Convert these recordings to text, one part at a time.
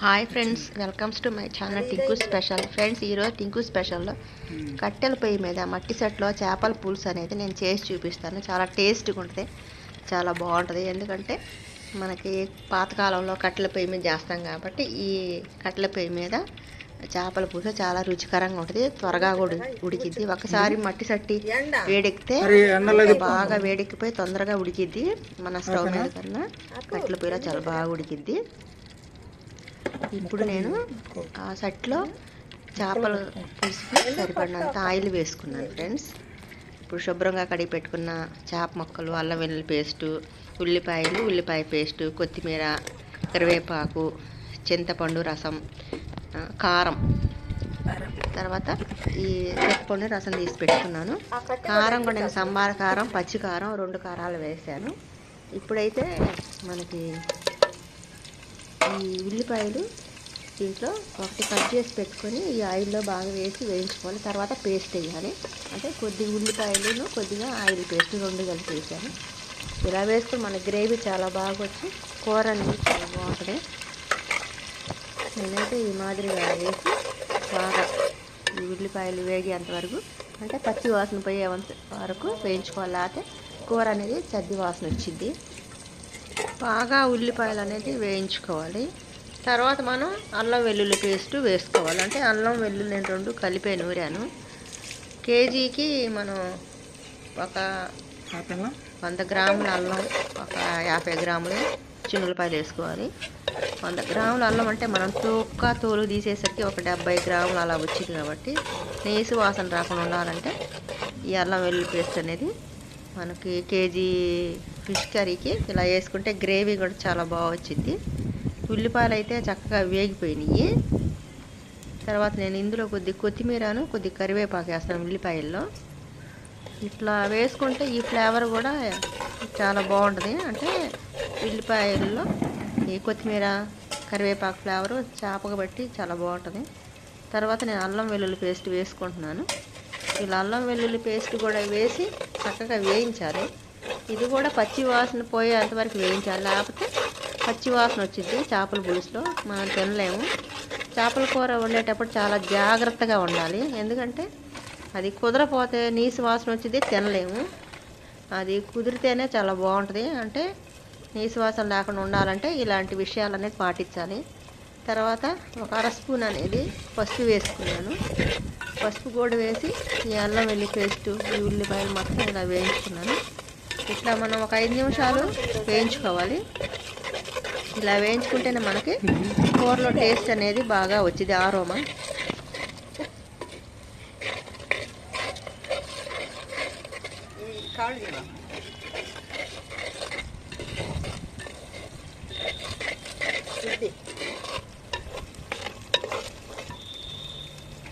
Hi friends welcomes to my channel Tinku special friends ఈరోజు టింకు స్పెషల్లో కట్టెల పొయ్యి మీద మట్టి సెట్లో చేపల పులుసు అనేది నేను చేసి చూపిస్తాను. చాలా టేస్ట్గా ఉంటుంది చాలా బాగుంటుంది. ఎందుకంటే మనకి పాతకాలంలో కట్టెల పొయ్యి మీద చేస్తాం కాబట్టి ఈ కట్టెల పొయ్యి మీద చేపల పులుసు చాలా రుచికరంగా ఉంటుంది త్వరగా కూడా ఉడికిద్ది. ఒకసారి మట్టి సట్టి వేడెక్కితే బాగా వేడెక్కిపోయి తొందరగా ఉడికిద్ది. మన స్టవ్ మీద కన్నా కట్టెల పొయ్యిలో చాలా బాగా ఉడికిద్ది. ఇప్పుడు నేను ఆ సెట్లో చేపలు పులుసుకి సరిపడినంత ఆయిల్ వేసుకున్నాను ఫ్రెండ్స్. ఇప్పుడు శుభ్రంగా కడిగి పెట్టుకున్న చేప ముక్కలు అల్లం వెల్లుల్లి పేస్టు ఉల్లిపాయలు ఉల్లిపాయ పేస్టు కొత్తిమీర కరివేపాకు చింతపండు రసం కారం. తర్వాత ఈ చింతపండు రసం తీసి పెట్టుకున్నాను. కారం కూడా నేను సంబార కారం పచ్చి కారం రెండు కారాలు వేసాను. ఇప్పుడైతే మనకి ఉల్లిపాయలు దీంట్లో ఒకటి కట్ చేసి పెట్టుకొని ఈ ఆయిల్లో బాగా వేసి వేయించుకోవాలి. తర్వాత పేస్ట్ వేయాలి. అంటే కొద్దిగా ఉల్లిపాయలు కొద్దిగా ఆయిల్ పేస్ట్ రెండు కలిపి వేసాను. ఇలా వేసుకొని మన గ్రేవీ చాలా బాగా వచ్చి కూర అనేది చాలా బాగుంటుంది. నేనైతే ఈ మాదిరిగా వేసి బాగా ఈ ఉల్లిపాయలు వేగేంత వరకు అంటే పచ్చి వాసన పోయే వరకు వేయించుకోవాలి. అయితే కూర అనేది చద్ది వాసన వచ్చింది. బాగా ఉల్లిపాయలు అనేది వేయించుకోవాలి. తర్వాత మనం అల్లం వెల్లుల్లి పేస్ట్ వేసుకోవాలి. అంటే అల్లం వెల్లుల్లి నేను రెండు కలిపే నూరాను. కేజీకి మనం ఒక? వంద గ్రాముల అల్లం ఒక యాభై గ్రాములు చిన్నులపాయలు వేసుకోవాలి. వంద గ్రాముల అల్లం అంటే మనం తొక్క తోలు తీసేసరికి ఒక డెబ్బై గ్రాములు అలా వచ్చింది కాబట్టి నీసు వాసన రాకుండా ఉండాలంటే ఈ అల్లం వెల్లుల్లి పేస్ట్ అనేది మనకి కేజీ ఫిష్ కర్రీకి. ఇలా వేసుకుంటే గ్రేవీ కూడా చాలా బాగా వచ్చింది. ఉల్లిపాయలు అయితే చక్కగా వేగిపోయినాయి. తర్వాత నేను ఇందులో కొద్ది కొత్తిమీరను కొద్ది కరివేపాకు వేస్తాను ఉల్లిపాయల్లో. ఇట్లా వేసుకుంటే ఈ ఫ్లేవర్ కూడా చాలా బాగుంటుంది. అంటే ఉల్లిపాయల్లో ఈ కొత్తిమీర కరివేపాకు ఫ్లేవర్ చేపకు బట్టి చాలా బాగుంటుంది. తర్వాత నేను అల్లం వెల్లుల్లి పేస్ట్ వేసుకుంటున్నాను. ఇలా అల్లం వెల్లుల్లి పేస్ట్ కూడా వేసి చక్కగా వేయించాలి. ఇది కూడా పచ్చి వాసన పోయేంతవరకు వేయించాలి. లేకపోతే పచ్చి వాసన వచ్చింది చేపల పులుసులో. మనం తినలేము. చేపల కూర వండేటప్పుడు చాలా జాగ్రత్తగా ఉండాలి ఎందుకంటే అది కుదరపోతే నీసు వాసన వచ్చింది తినలేము. అది కుదిరితేనే చాలా బాగుంటుంది. అంటే నీసు వాసన లేకుండా ఉండాలంటే ఇలాంటి విషయాలు అనేది పాటించాలి. తర్వాత ఒక అర స్పూన్ అనేది పసుపు వేసుకున్నాను. పసుపు కూడా వేసి ఈ అల్లం వెల్లి పేస్ట్ ఈ ఉల్లిపాయలు మొత్తం ఇలా వేయించుకున్నాను. ఇట్లా మనం ఒక ఐదు నిమిషాలు వేయించుకోవాలి. ఇలా వేయించుకుంటేనే మనకి కూరలో టేస్ట్ అనేది బాగా వచ్చింది ఆరోమా.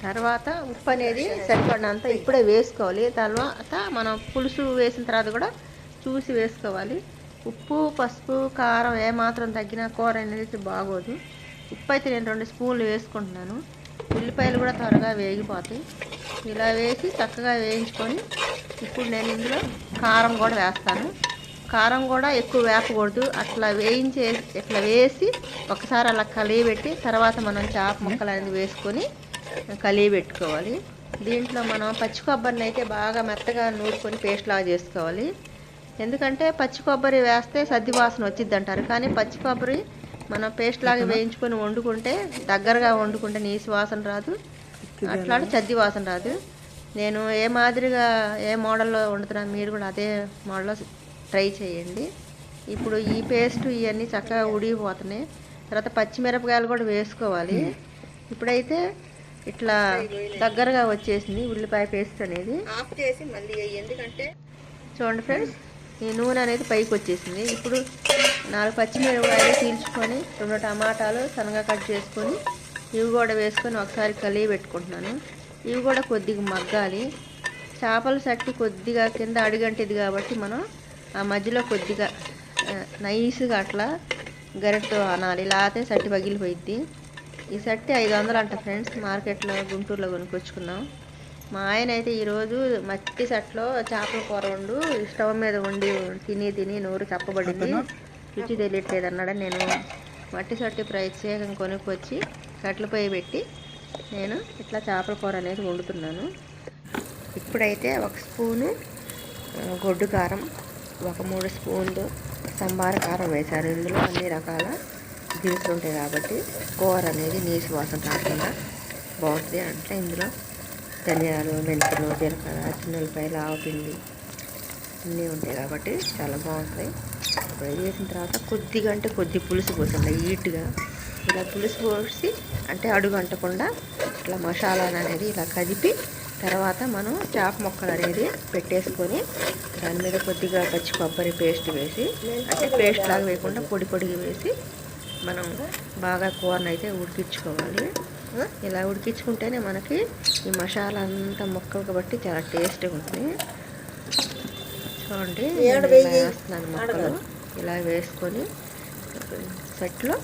తర్వాత ఉప్పు అనేది సరిపడినంత ఇప్పుడే వేసుకోవాలి. తర్వాత మనం పులుసు వేసిన తర్వాత కూడా చూసి వేసుకోవాలి. ఉప్పు పసుపు కారం ఏమాత్రం తగ్గినా కూర అనేది బాగోదు. ఉప్పు అయితే నేను రెండు స్పూన్లు వేసుకుంటున్నాను. ఉల్లిపాయలు కూడా త్వరగా వేగిపోతాయి. ఇలా వేసి చక్కగా వేయించుకొని ఇప్పుడు నేను ఇందులో కారం కూడా వేస్తాను. కారం కూడా ఎక్కువ వేపకూడదు. అట్లా వేయించే ఇట్లా వేసి ఒకసారి అలా కలియబెట్టి తర్వాత మనం చేప ముక్కలు అనేది వేసుకొని కలియబెట్టుకోవాలి దీంట్లో మనం పచ్చి కొబ్బరిని అయితే బాగా మెత్తగా నూరుకొని పేస్ట్లాగా చేసుకోవాలి. ఎందుకంటే పచ్చి కొబ్బరి వేస్తే సద్ది వాసన వచ్చింది అంటారు కానీ పచ్చి కొబ్బరి మనం పేస్ట్ లాగా వేయించుకొని వండుకుంటే దగ్గరగా వండుకుంటే నీసు వాసన రాదు. అట్లా చద్ది వాసన రాదు. నేను ఏ మాదిరిగా ఏ మోడల్లో వండుతున్నాను మీరు కూడా అదే మోడల్లో ట్రై చేయండి. ఇప్పుడు ఈ పేస్ట్ ఇవన్నీ చక్కగా ఉడిగిపోతున్నాయి. తర్వాత పచ్చిమిరపకాయలు కూడా వేసుకోవాలి. ఇప్పుడైతే ఇట్లా దగ్గరగా వచ్చేసింది ఉల్లిపాయ పేస్ట్ అనేది. ఆఫ్ చేసి మళ్ళీ ఎందుకంటే చూడండి ఫ్రెండ్స్ ఈ నూనె అనేది పైకి వచ్చేసింది. ఇప్పుడు నాలుగు పచ్చిమిరపకాయలు తీల్చుకొని రెండు టమాటాలు సన్నగా కట్ చేసుకొని ఇవి కూడా వేసుకొని ఒకసారి కలిగి పెట్టుకుంటున్నాను. ఇవి కూడా కొద్దిగా మగ్గాలి. చేపల సట్టి కొద్దిగా కింద అడిగంటిది కాబట్టి మనం ఆ మధ్యలో కొద్దిగా నైస్గా అట్లా గరిటతో అనాలి. లేకపోతే సట్టి పగిలిపోయిద్ది. ఈ సట్టి ఐదు వందలు అంట ఫ్రెండ్స్ మార్కెట్లో గుంటూరులో కొనుక్కొచ్చుకున్నాం. మా ఆయన అయితే ఈరోజు మట్టి సెట్లో చేపల కూర వండు స్టవ్ మీద వండి తిని తిని నోరు చప్పబడింది. రుచి తెలియట్లేదు అన్నాడని నేను మట్టి సొట్టి ప్రత్యేకం కొనుక్కొచ్చి కట్ల పొయ్యి పెట్టి నేను ఇట్లా చేపల కూర అనేది వండుతున్నాను. ఇప్పుడైతే ఒక స్పూను గొడ్డు కారం ఒక మూడు స్పూన్లు సంబార కారం వేశాను ఇందులో అన్ని రకాల దినుసులు ఉంటాయి కాబట్టి కూర అనేది నీసు వాసన రాకుండా బాగుంటుంది. అంటే ఇందులో ధనియాలు మెంతులు జీలకర్ర చిన్నపాయలు ఆవపిండి అన్నీ ఉంటాయి కాబట్టి చాలా బాగుంటాయి. ఫ్రై చేసిన వేసిన తర్వాత కొద్దిగా అంటే కొద్ది పులుసు పోసండి హీట్గా ఇలా పులుసు పోసి అంటే అడుగు అంటకుండా ఇట్లా మసాలా అనేది ఇలా కదిపి తర్వాత మనం చేప ముక్కలు అనేది పెట్టేసుకొని దాని మీద కొద్దిగా పచ్చి కొబ్బరి పేస్ట్ వేసి అంటే పేస్ట్ లాగా వేయకుండా పొడి పొడిగా వేసి మనం బాగా కూరనైతే ఉడికించుకోవాలి. ఇలా ఉడికించుకుంటేనే మనకి ఈ మసాలా అంతా ముక్కలకు బట్టి చాలా టేస్ట్గా ఉంటుంది. చూడండి వేస్తున్నాను ముక్కలు. ఇలా వేసుకొని సెట్లో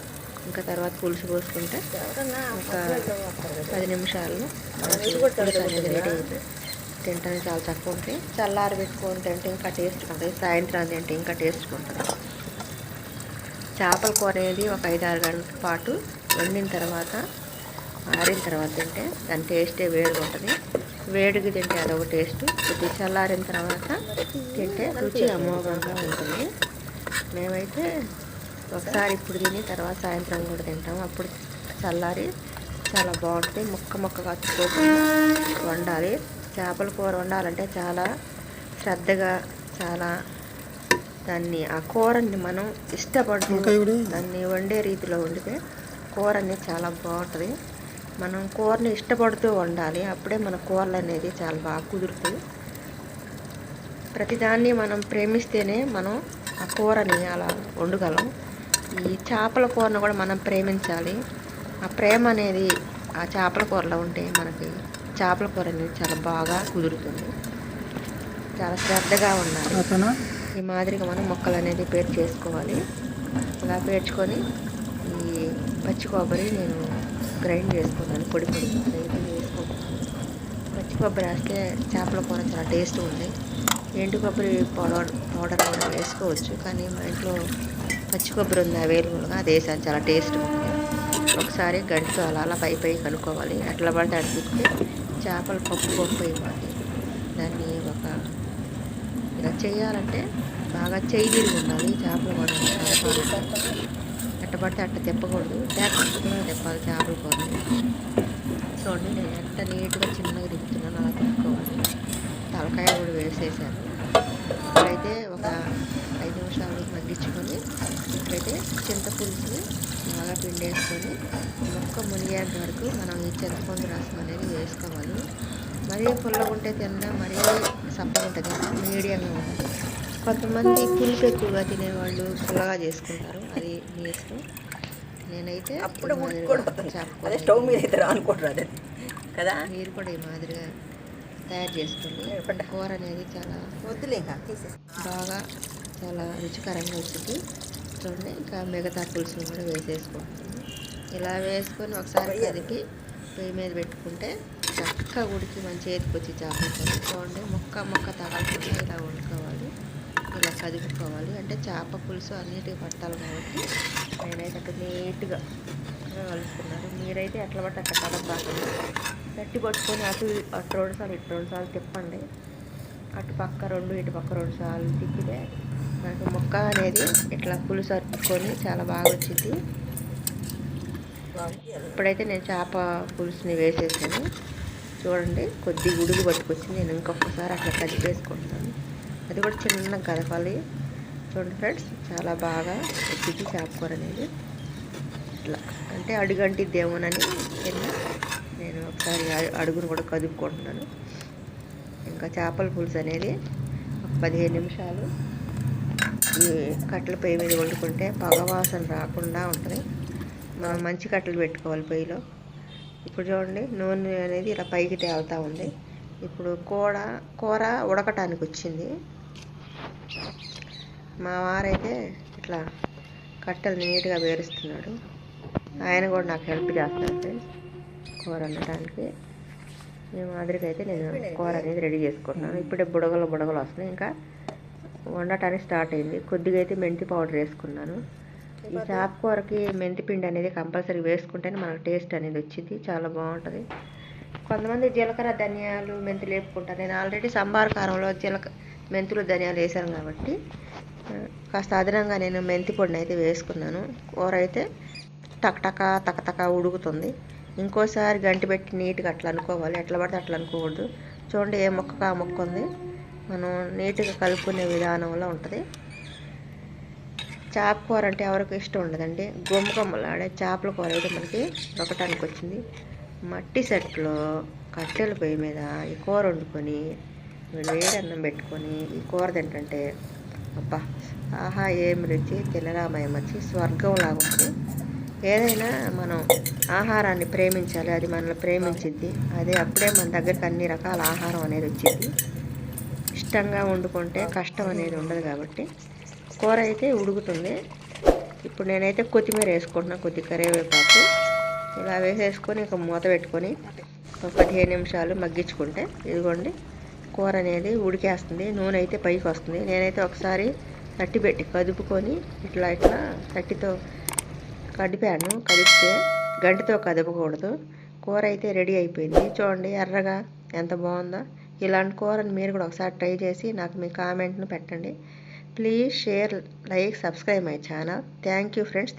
ఇంకా తర్వాత పులుసు పోసుకుంటే ఒక పది నిమిషాల్లో మనకి పులుసు అనేది రెడీ అవుతుంది తింటానికి చాలా తక్కువ ఉంటాయి చల్లారి పెట్టుకొని తింటే ఇంకా టేస్ట్ ఉంటుంది సాయంత్రం తింటే ఇంకా టేస్ట్ ఉంటుంది. చేపల కూర అనేది ఒక ఐదు ఆరు గంటల పాటు వండిన తర్వాత ఆరిన తర్వాత తింటే దాని టేస్టే వేడిగా ఉంటుంది. వేడికి తింటే అదొక టేస్ట్. కొద్దిగా చల్లారిన తర్వాత తింటే రుచి అమోఘంగా ఉంటుంది. మేమైతే ఒకసారి ఇప్పుడు తిని తర్వాత సాయంత్రం కూడా తింటాం. అప్పుడు చల్లారి చాలా బాగుంటుంది. ముక్క ముక్కగా వండాలి. చేపల కూర వండాలంటే చాలా శ్రద్ధగా చాలా దాన్ని ఆ కూరని మనం ఇష్టపడుతూ దాన్ని వండే రీతిలో వండితే కూర అనేది చాలా బాగుంటుంది. మనం కూరని ఇష్టపడుతూ వండాలి. అప్పుడే మన కూరలు అనేది చాలా బాగా కుదురుతాయి. ప్రతిదాన్ని మనం ప్రేమిస్తేనే మనం ఆ కూరని అలా వండగలం. ఈ చేపల కూరను కూడా మనం ప్రేమించాలి. ఆ ప్రేమ అనేది ఆ చేపల కూరలో ఉంటే మనకి చేపల కూర అనేది చాలా బాగా కుదురుతుంది. చాలా శ్రద్ధగా ఉండాలి. ఈ మాదిరిగా మనం మొక్కలు అనేది పేరు చేసుకోవాలి అలా పేర్చుకొని ఈ పచ్చి కొబ్బరి నేను గ్రైండ్ చేసుకున్నాను పొడి పొడి అయితే వేసుకుంటున్నాను పచ్చి కొబ్బరి వేస్తే చేపల కూర చాలా టేస్ట్ ఉంది. ఎండు కొబ్బరి పౌడర్ పౌడర్ కూడా వేసుకోవచ్చు కానీ మా ఇంట్లో పచ్చి కొబ్బరి ఉంది అవైలబుల్గా అది వేసాను చాలా టేస్ట్ ఉంది. ఒకసారి గంటతో అలా అలా పై పై కనుక్కోవాలి అట్లా పడితే అడిగితే తిప్పితే చేపలు పప్పు పప్పు అయిపోతాయి దాన్ని ఒక ఇలా చేయాలంటే బాగా చేయి తిరిగి ఉండాలి చేపలు కూడా అట్టపడితే అట్ట తిప్పకూడదు. జాగ్రత్తగా తిప్పాలి చేపల కూరని చూడండి నేను ఎంత నీట్గా చిన్నగా తిప్పుతున్నాను అలా తిప్పుకోవాలి. తలకాయ కూడా వేసేసాను. ఇప్పుడైతే ఒక ఐదు నిమిషాలు మగ్గించుకొని ఇప్పుడైతే చింతపులుసుని బాగా పిండేసుకొని మొక్క మునిగేంత వరకు మనం ఈ చింతపండు రసం అనేది వేసుకోవాలి. మరీ పుల్లగా ఉంటే తిన్నా మరీ సప్పగా ఉంటుంది మీడియంగా ఉంటుంది. కొంతమంది పులుపు ఎక్కువగా తినేవాళ్ళు పుల్లగా చేసుకుంటారు. అది మీ ఇష్టం. నేనైతే అప్పుడు అదే స్టవ్ మీద అయితే అనుకుంటారు కదా? మీరు కూడా ఈ మాదిరిగా తయారు చేసుకోండి. కూర అనేది చాలా వద్దులే బాగా చాలా రుచికరంగా వచ్చింది. చూడండి ఇంకా మిగతా పులుసులు కూడా వేసేసుకుంటాను ఇలా వేసుకొని ఒకసారి కదిపి పొయ్యి మీద పెట్టుకుంటే చక్కగా ఉడికి మన చేతికి వచ్చి చేపలు. చూడండి ముక్క ముక్క తగలకుండా ఇలా వండుకోవాలి ఇలా కదుపుకోవాలి. అంటే చేప పులుసు అన్నిటికి పట్టాలి కాబట్టి నేనైతే అక్కడ నీట్గా కలుపుకున్నాను మీరైతే ఎట్లా పట్టి అట్లా కలపాకండి గట్టి పట్టుకొని అటు అటు రెండు సార్లు ఇటు రెండు సార్లు తిప్పండి. అటు పక్క రెండు ఇటు పక్క రెండు సార్లు తిప్పితే మనకు మొక్క అనేది ఇట్లా పులుసు అరుపుకొని చాలా బాగా వచ్చింది. ఇప్పుడైతే నేను చేప పులుసుని వేసేసాను. చూడండి కొద్ది ఉడుగు పట్టుకొచ్చింది. నేను ఇంకొకసారి అట్లా కలిపేసుకుంటున్నాను అది కూడా చిన్న కలపాలి చూడండి ఫ్రెండ్స్ చాలా బాగా వచ్చింది చేపకూర అనేది. ఇట్లా. అంటే అడుగంటిద్దేమోనని కింద నేను ఒకసారి అడుగును కూడా కదుపుకుంటున్నాను. ఇంకా చేపల పులుసు అనేది ఒక పదిహేను నిమిషాలు. ఈ కట్టెల పొయ్యి మీద వండుకుంటే పగవాసన రాకుండా ఉంటుంది. మనం మంచి కట్టెలు పెట్టుకోవాలి పొయ్యిలో. ఇప్పుడు చూడండి నూనె అనేది ఇలా పైకి తేలుతూ ఉంది. ఇప్పుడు కూర కూర ఉడకటానికి వచ్చింది. మా వారైతే ఇట్లా కట్టెలు నీట్గా వేరుస్తున్నాడు ఆయన కూడా నాకు హెల్ప్ చేస్తారు ఫ్రెండ్స్ కూర వండటానికి. ఈ మాదిరిగా అయితే నేను కూర అనేది రెడీ చేసుకుంటున్నాను. ఇప్పుడే బుడగలు బుడగలు వస్తున్నాయి. ఇంకా వండటానికి స్టార్ట్ అయింది. కొద్దిగా అయితే మెంతి పౌడర్ వేసుకున్నాను. ఈ చేపకూరకి మెంతి పిండి అనేది కంపల్సరీ వేసుకుంటేనే మనకు టేస్ట్ అనేది వచ్చింది. చాలా బాగుంటుంది. కొంతమంది జీలకర్ర ధనియాలు మెంతి లేపుకుంటారు. నేను ఆల్రెడీ సంబార కారంలో జీలకర్ర మెంతులు ధనియాలు వేసాను కాబట్టి కాస్త అదనంగా నేను మెంతి పొడిని అయితే వేసుకున్నాను. కూర అయితే టక్టక తకతక ఉడుకుతుంది. ఇంకోసారి గంటి పెట్టి నీట్గా అట్లా అనుకోవాలి. ఎట్లా పడితే అట్లా అనుకోకూడదు. చూడండి ఏ మొక్కకు ఆ మొక్క ఉంది. మనం నీట్గా కలుపుకునే విధానంలో ఉంటుంది. చేప కూర అంటే ఎవరికి ఇష్టం ఉండదండి. గుమ్మ గుమ్మలాడే చేపల కూర అయితే మనకి దొరకటానికి వచ్చింది. మట్టి సెట్లో కట్టెల పొయ్యి మీద ఈ కూర వండుకొని వేడి అన్నం పెట్టుకొని ఈ కూర తింటుంటే అబ్బా ఆహా ఏం రుచి తినరామయం వచ్చి స్వర్గం లాగా ఉంటుంది ఏదైనా మనం ఆహారాన్ని ప్రేమించాలి అది మనల్ని ప్రేమించిద్ది. అదే అప్పుడే మన దగ్గరికి అన్ని రకాల ఆహారం అనేది వచ్చింది ఇష్టంగా వండుకుంటే కష్టం అనేది ఉండదు కాబట్టి కూర అయితే ఉడుకుతుంది. ఇప్పుడు నేనైతే కొత్తిమీర వేసుకుంటున్నా కొద్ది కరివేపాకు. ఇలా వేసేసుకొని ఇక మూత పెట్టుకొని ఒక పదిహేను నిమిషాలు మగ్గించుకుంటే ఇదిగోండి కూర అనేది ఉడికేస్తుంది నూనె అయితే పైకి వస్తుంది. నేనైతే ఒకసారి తట్టి పెట్టి కదుపుకొని ఇట్లా ఇట్లా తట్టితో కడిపాను కదిపితే గంటితో కదపకూడదు. కూర అయితే రెడీ అయిపోయింది. చూడండి ఎర్రగా ఎంత బాగుందో. ఇలాంటి కూరని మీరు కూడా ఒకసారి ట్రై చేసి నాకు మీ కామెంట్ను పెట్టండి. Please share like subscribe my channel. Thank you friends.